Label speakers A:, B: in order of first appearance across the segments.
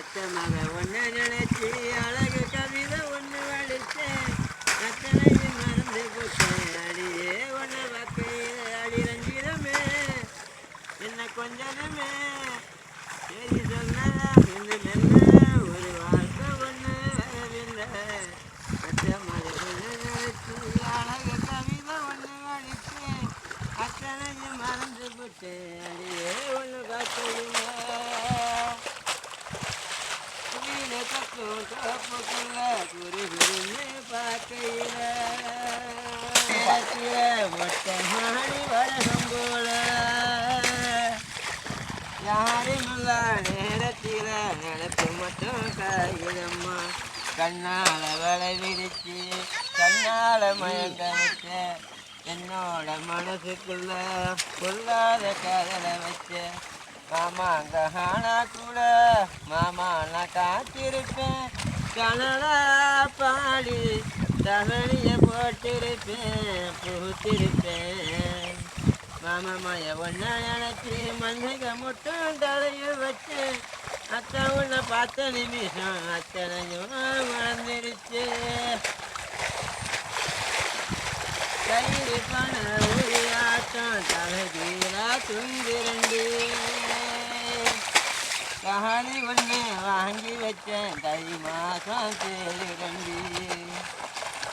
A: அச்சமாக ஒன்று நினைச்சு அழகு கவிதை ஒன்று வடிச்சேன் அத்தனையும் மறந்து போச்சேன் அடியே ஒன்று வக்கையில் அடி ரஞ்சிதமே என்ன கொஞ்சமே சரி சொல்லலாம் என்று மெல்ல ஒரு வார்த்தை ஒன்று வரவில்லை அச்சமாக ஒன்று நினைச்சு அழகு கவிதை ஒன்று வடிச்சேன் அத்தனையும் மறந்து போச்சேன் ஒன்று பார்க்கவில்லை குயில கத்தும் தப்புக்குள்ள பார்க்கையில மொட்டை மாடி வழகம் போல யாருமில்ல நேரத்தில நினப்பு மட்டும் காயிலம்மா கண்ணால வலை விரிச்சு கண்ணால மயங்க வச்ச என்னோட மனசுக்குள்ள கொல்லாத கதலை வச்ச மாமா அங்க ஆனா கூட மாமா நான் காத்திருப்பேன். கனடா பாடி தகனிய போட்டிருப்பேன் பூத்திருப்பேன் மாமா மய ஒன்னா நினைச்சு மஞ்சக முட்டும் தலையில் வச்சு அத்தா உன்னை பார்த்த நிமிஷம் அத்தனையும் மறந்துருச்சு கயிறு பண உரியாட்டம் தலைகீழா துந்திரண்டு கஹானி ஒன்று வாங்கி வச்சேன். தை மாசம் தேடிரண்டி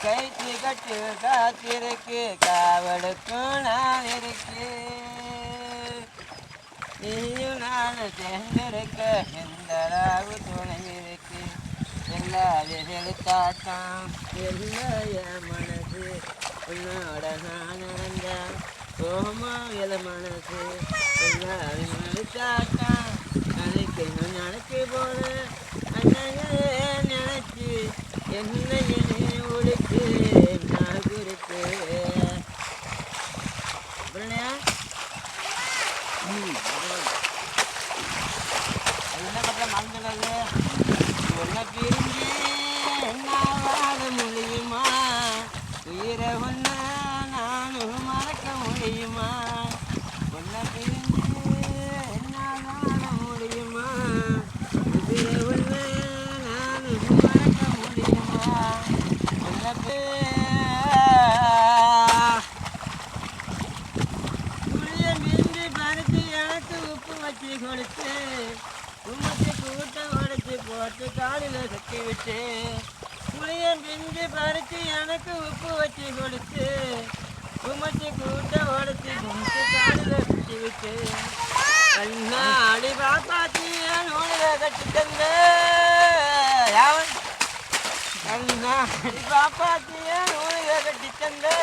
A: கைத்து கட்டு காத்திருக்கு காவலுக்கும் நான் இருக்கு. நீயும் நான் சேர்ந்திருக்க எந்த அளவு துணை இருக்கு? எல்லா எழுத்தாட்டம் எல்லா என் மனசு? உன்னோட நான் நடந்த ஓமா எல மனசு. எல்லா எழுத்தாட்டம் நினைக்கணும் நினைச்சு போல நினைச்சு என்னையே ஒழிச்சு நான் குறித்து அப்புறம் என்ன பக்கம் மறந்துடாது. உன்னை பிரிஞ்சு என்ன வாழ முடியுமா? உயிரை நானும் மறக்க முடியுமா? உன்னை பிரிஞ்சு என்ன வாழ முடியுமா உயிரை ஒன்று நானும் மறக்க முடியுமா உன்னை பி- புளிய மீண்டு பறித்து எனக்கு உப்பு கொடுத்து உமத்து கூட்ட உடைச்சு போட்டு காலில் கட்டி விட்டு புளியன் பிஞ்சு பறித்து எனக்கு உப்பு வச்சு கொடுத்து உமத்து கூட்ட உடைச்சு போட்டு காலில் கட்டி விட்டு கண்ணா அடி பாப்பாத்தி நூலில் கட்டி தந்த யாவன் கண்ணா அடி பாப்பாத்திய நூலில் கட்டி தந்த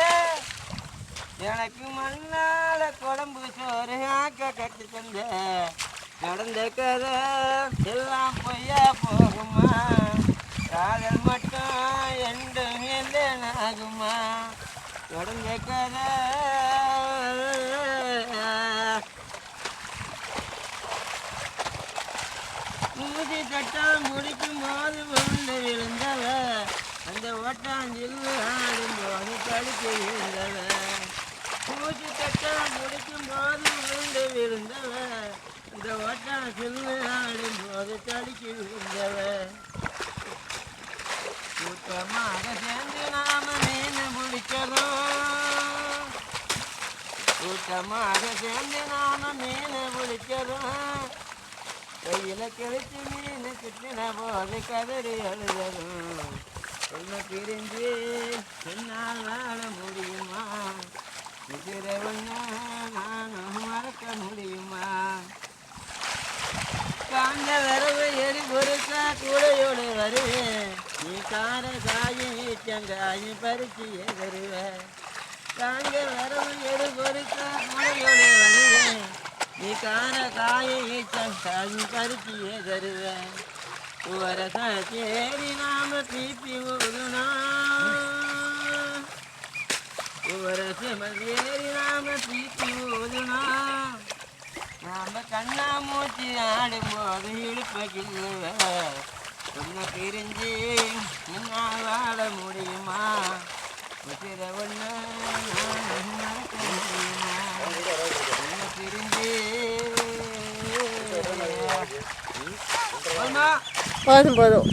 A: எனக்கு மண்ணால குழம்பு சோறு ஆக்க கட்டு தந்த நடந்த கதை எல்லாம் பொய்யா போகுமா? காதல் மட்டும் என்றும் ஆகுமா நடந்த கதை மூதி தட்டம் முடிக்கும் போது விழுந்து விழுந்தவ. அந்த ஓட்டாஞ்சில் ஆடும் போது தடுத்து விழுந்தவ. முடிக்கும் போது விழுந்து விழுந்தவ இந்த ஓட்டம் ஓட்டாஞ்சில் ஆடும் போது தடுக்கி விழுந்தவ கூட்டமாக சேர்ந்து நாம மீன் பிடிக்கிறோம் கூட்டமாக சேர்ந்து நாம மீன் பிடிக்கிறோம் கையில கிழிச்சு மீன் கிட்டின போது கதறி அழுதரும் என்ன பிரிஞ்சு? என்னால் வாழ முடியுமா இருக்கிற ஒண்ணு நானும் மறக்க முடியுமா காஞ்ச வரவு எரி பொறுத்தா கூடையோடு நீ கார காயும் ஈச்சங்காயும் பறிச்சு எதருவ காஞ்ச வரவு எடு பொறுத்தா கூடையோடு வருவேன் நீ கார காயும் ஈச்சங்காயும் பறிச்சிய எதருவ உரச சேரி நாம தீப்பி ஊதுனா. உரச மதியேறி நாம தீப்பி ஊதுனா. நாம கண்ணா மூச்சு ஆடும்போது இழுப்பகில்லுவ உன்னை பிரிஞ்சு என்னால் வாழ முடியுமா? உசிர ஒன்று நான் முடியுமா உன்னை பிரிஞ்சு.
B: போதும் போதும்.